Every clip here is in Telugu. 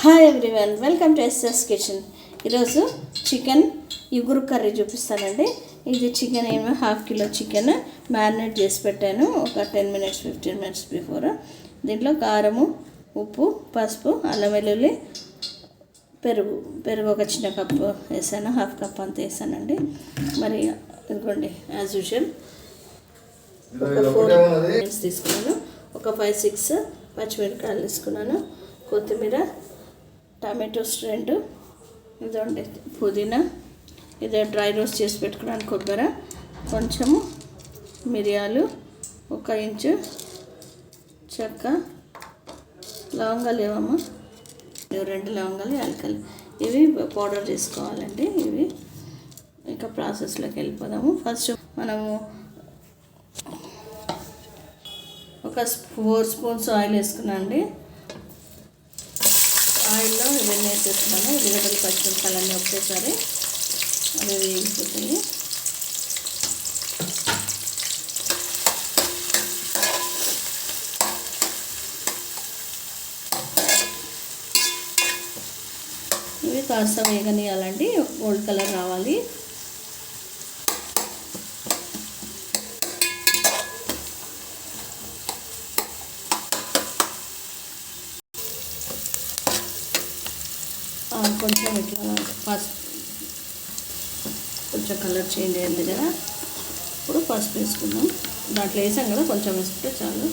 Hi everyone welcome to SS kitchen ఈరోజు చికెన్ ఇగురు కర్రీ చూపిస్తానండి. ఇది చికెన్ ఏమో హాఫ్ కిలో చికెన్ మ్యారినేట్ చేసి పెట్టాను ఒక ten minutes fifteen minutes before దీంట్లో కారము ఉప్పు పసుపు అల్లం వెల్లుల్లి పెరుగు పెరుగు ఒక చిన్న కప్పు వేసాను హాఫ్ కప్ అంత వేసానండి. మరి ఇదిగోండి యాజ్ యూజువల్ ఒక ఫోర్ తీసుకున్నాను. ఒక ఫైవ్ సిక్స్ పచ్చిమిరపకాయలు తీసుకున్నాను. కొత్తిమీర టమాటోస్ రెండు ఇదండి పుదీనా ఇదే డ్రై రోస్ట్ చేసి పెట్టుకోవడానికి కొబ్బరి కొంచెము మిరియాలు ఒక ఇంచు చెక్క లవంగాలు ఏవమ్మా రెండు లవంగాలు యాలకలు. ఇవి పౌడర్ చేసుకోవాలండి. ఇవి ఇంకా ప్రాసెస్లోకి వెళ్ళిపోదాము. ఫస్ట్ మనము ఒక ఫోర్ స్పూన్స్ ఆయిల్ వేసుకున్నాం అండి ఆయిల్లో ఇవన్నీ వేసేస్తున్నాను ఉల్లిగడ్డలు పచ్చిమిరపకాయలన్నీ ఒకేసారి అవి వేగిపోతాయి ఇవి కాస్త వేగనీయాలండి గోల్డ్ కలర్ రావాలి. కొంచెం ఇట్లా పసుపు కొంచెం కలర్ చేంజ్ అయింది కదా. ఇప్పుడు పసుపు వేసుకుందాం. దాంట్లో వేసాం కదా కొంచెం వేసుకుంటే చాలు.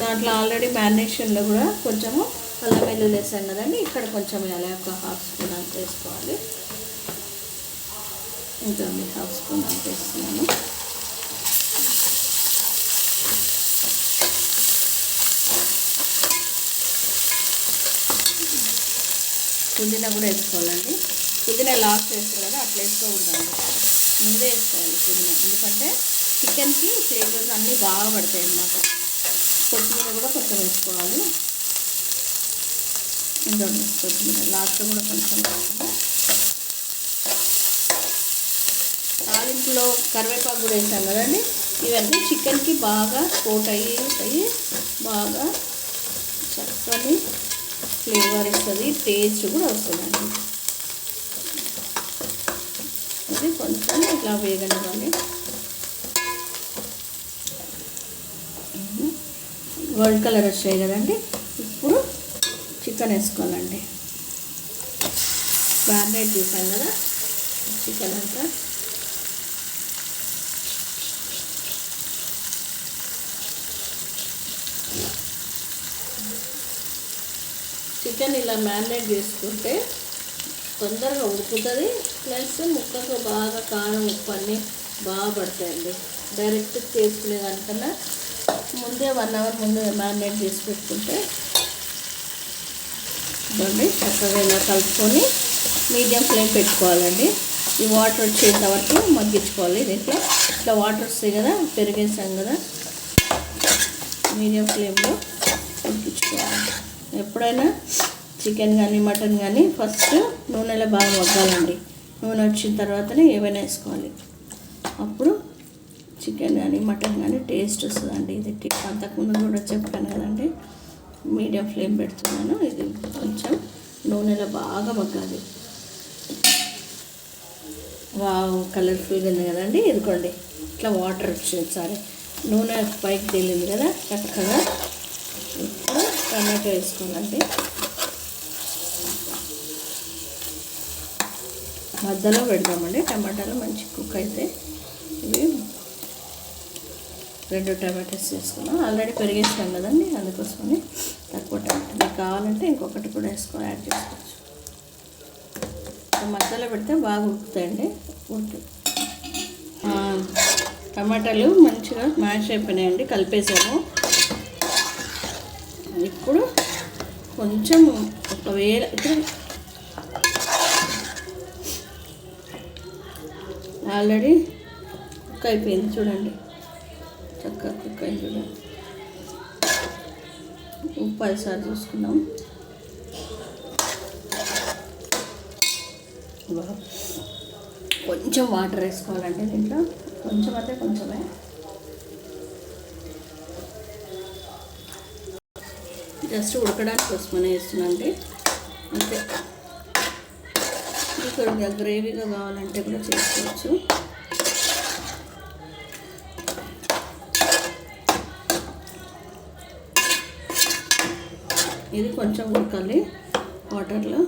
దాంట్లో ఆల్రెడీ మ్యారినేషన్లో కూడా కొంచెము అల్లం వెల్లుల్లి వేసాం కదండి. ఇక్కడ కొంచెం వేయాలి ఒక హాఫ్ స్పూన్ అంత వేసుకోవాలి. ఇంకా హాఫ్ స్పూన్ అంత వేస్తున్నాను. పుదీనా కూడా వేసుకోవాలండి. పుదీనా లాస్ట్ వేస్తారు కదా అట్లా వేసుకోకూడదండి. ముందే వేసుకోవాలి పుదీనా. ఎందుకంటే చికెన్కి ఫ్లేవర్స్ అన్నీ బాగా పడతాయి అన్నమాట. కొత్తిమీర కూడా కొంచెం వేసుకోవాలి. ఇంకోటి కొత్తిమీర. లాస్ట్లో కూడా కొంచెం వేసుకోవాలి తాలింపులో కరివేపాకు కూడా వేసాం కదండి. ఇవన్నీ చికెన్కి బాగా కోట్ అయ్యి అయ్యి బాగా చక్కని ఫ్లేవర్ ఇస్తుంది టేస్ట్ కూడా వస్తుందండి. ఇది కొంచెం ఇట్లా వేగనివ్వండి. గోల్డ్ కలర్ వచ్చాయి కదండి. ఇప్పుడు చికెన్ వేసుకోవాలండి. మ్యారినేట్ చేసాం కదా చికెన్ అంతా. చికెన్ ఇలా మ్యారినేట్ చేసుకుంటే తొందరగా ఉడుకుతుంది. ప్లస్ ముక్కకు బాగా కారం ఉప్పు అన్నీ బాగా పడతాయండి. డైరెక్ట్ చేసుకునే దానికన్నా ముందే వన్ అవర్ ముందు మ్యారినేట్ చేసి పెట్టుకుంటే దాన్ని చక్కగా ఇలా కలుపుకొని మీడియం ఫ్లేమ్ పెట్టుకోవాలండి. ఈ వాటర్ వచ్చేంత వరకు మగ్గించుకోవాలి. దీంట్లో ఇట్లా వాటర్ వస్తాయి కదా పెరిగేసాం కదా మీడియం ఫ్లేమ్లో మగ్గించుకోవాలి ఎప్పుడైనా చికెన్ కానీ మటన్ కానీ ఫస్ట్ నూనెలో బాగా వగ్గాలండి నూనె వచ్చిన తర్వాతనే ఏవైనా వేసుకోవాలి. అప్పుడు చికెన్ కానీ మటన్ కానీ టేస్ట్ వస్తుందండి. ఇది టిప్ అంతకుముందు కూడా చెప్పాను కదండి. మీడియం ఫ్లేమ్ పెడుతున్నాను. ఇది కొంచెం నూనెలో బాగా మగ్గాలి. వావ్ కలర్ఫుల్గా ఉంది కదండి. ఇదిగోండి. ఇట్లా వాటర్ వచ్చింది సరే. నూనె పైకి తేలింది కదా చక్కగా. ఇప్పుడు టమాటో వేసుకోవాలండి. మధ్యలో పెడదామండి. టమాటాలు మంచి కుక్ అయితే ఇవి రెండు టమాటాస్ వేసుకున్నాం ఆల్రెడీ పెరిగేసాం కదండి అందుకోసమని తక్కువ టమాటా మీకు కావాలంటే ఇంకొకటి కూడా వేసుకొని యాడ్ చేసుకోవచ్చు. మధ్యలో పెడితే బాగా ఉడుకుతాయండి. ఉడుకు టమాటాలు మంచిగా మ్యాష్ అయిపోయినాయండి కలిపేసాము. ఇప్పుడు కొంచెం ఒకవేళ ఇప్పుడు ఆల్రెడీ కుక్ అయిపోయింది చూడండి. చక్కగా కుక్ అయింది చూడండి. ఉప్పు ఐదుసారి చూసుకున్నాం కొంచెం వాటర్ వేసుకోవాలండి దీంట్లో. కొంచెం అయితే కొంచెమే. జస్ట్ ఉడకడానికి కోసమనే వేస్తున్నాను అండి. అంతే. మీకు గ్రేవీగా కావాలంటే కూడా చేసుకోవచ్చు. ఇది కొంచెం ఉడకాలి వాటర్లో.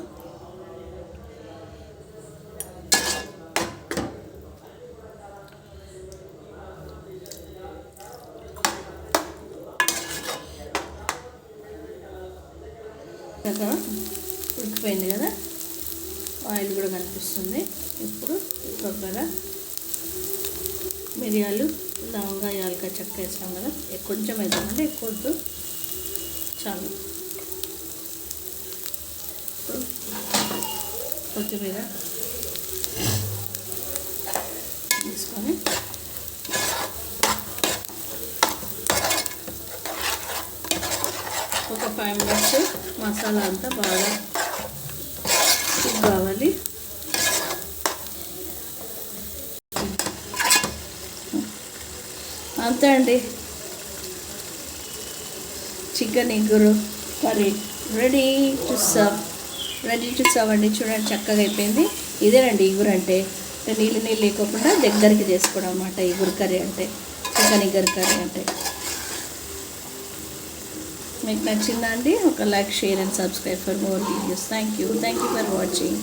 కదా ఉడికిపోయింది కదా? ఆయిల్ కూడా కనిపిస్తుంది. ఇప్పుడు ఇంకొకర మిరియాలు లవంగా యాలక చెక్క వేసాం కదా. కొంచెం వేద్దామంటే ఎక్కువ వద్దు. చాలు. కొత్తిమీర తీసుకొని ఒక ఫైవ్ మినిట్స్ మసాలా అంతా బాగా కుక్ కావాలి. అంతే అండి. Chicken ఎగ్గురు curry ready to serve. Ready to serve అండి. చూడండి చక్కగా అయిపోయింది. ఇదేనండి ఇగురు అంటే నీళ్ళు నీళ్ళు లేకోకుండా దగ్గరికి చేసుకోవడం అన్నమాట ఇగురు కర్రీ అంటే. చికెన్ ఇగురు కర్రీ అంటే. మీకు నచ్చిందా అండి? ఒక like share and subscribe for more videos. Thank you thank you for watching